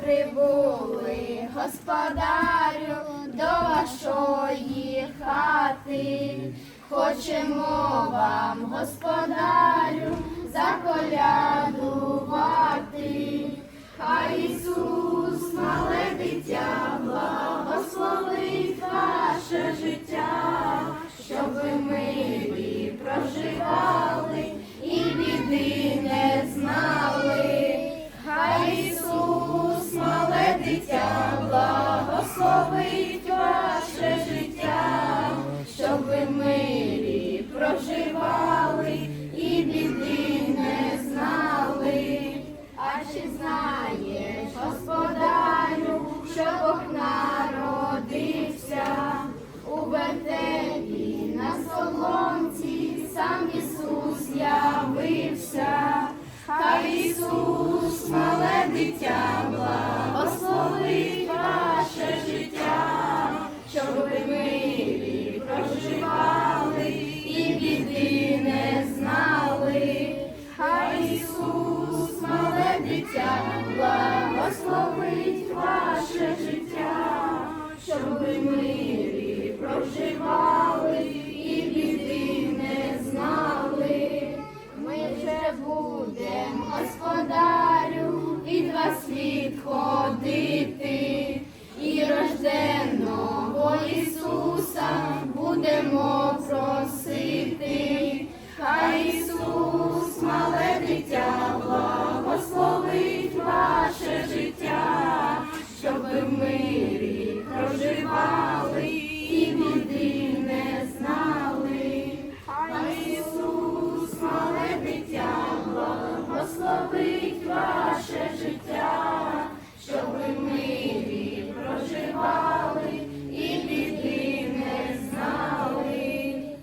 прибули, господарю, до вашої хати. Хочемо вам, господарю, заколядувати. Хай Ісус, дитя, благословить ваше життя, щоб ви милі проживали і біди не знали. Хай Ісус, мале дитя, благословить ваше життя, щоб ви мирі проживали Amen.